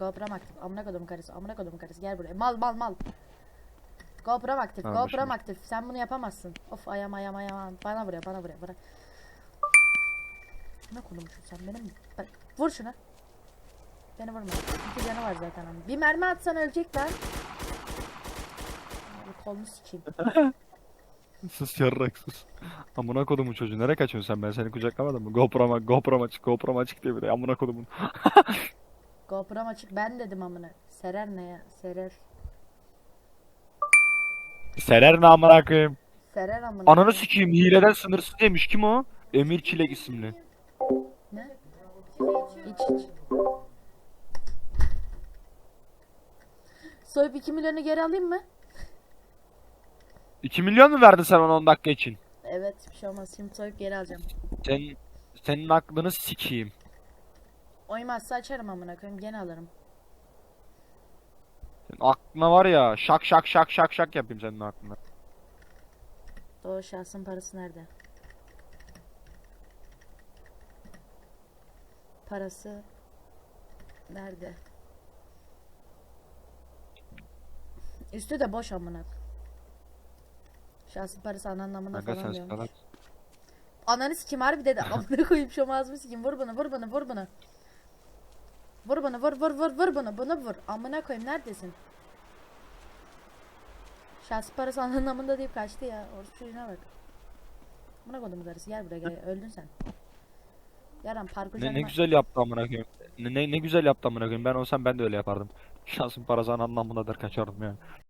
GoPro'm aktif. Amına kodum karısı. Amına kodum karısı. Gel buraya. Mal mal mal. GoPro'm aktif. Tamam, GoPro'm başım. aktif. Sen bunu yapamazsın. Of ayağım ayağım ayağım. Bana buraya bana buraya. Bana. Ne konumuşsun sen benim? Bak, vur şuna. Beni vurma. İki canı var zaten onun. Bir mermi atsan ölecek lan. Abi kolunu sikeyim. Sus yarrak sus. Amına kodumun çocuğu nereye kaçıyorsun sen ben seni kucaklamadım mı? GoPro'ma GoPro'ma çık GoPro'ma çık diye bir de amına kodumun. GoPro'm açık ben dedim amına. Serer ne ya? Serer. Serer ne amına koyayım? Serer amına. Ananı sikeyim hileden sınırsız demiş kim o? Emir Çilek isimli. Ne? İç iç. Soyup 2 milyonu geri alayım mı? 2 milyon mu verdin sen ona 10 dakika için? Evet bir şey olmaz. Şimdi soyup geri alacağım. Sen senin aklını sikeyim. Oymazsa açarım amına koyayım gene alırım. Senin aklına var ya şak şak şak şak şak yapayım senin aklına. Doğu şahsın parası nerede? Parası nerede? Üstü de boş amına. Şahsın parası ananın amına Kanka falan diyormuş. salak. Ananı sikim harbi dedi. Amına koyayım şu ağzımı sikim. Vur bunu vur bunu vur bunu. Vur bunu vur vur vur vur bunu. Bunu vur. Amına koyayım neredesin? Şahsi parası ananın amında deyip kaçtı ya. Orası çocuğuna bak. Amına koydum karısı gel buraya gel. Öldün sen. Yaran parkur Ne, ne güzel yaptı amına koyayım. Ne, ne, ne güzel yaptı amına koyayım. Ben olsam ben de öyle yapardım. Şansın parası anlamındadır kaçardım yani.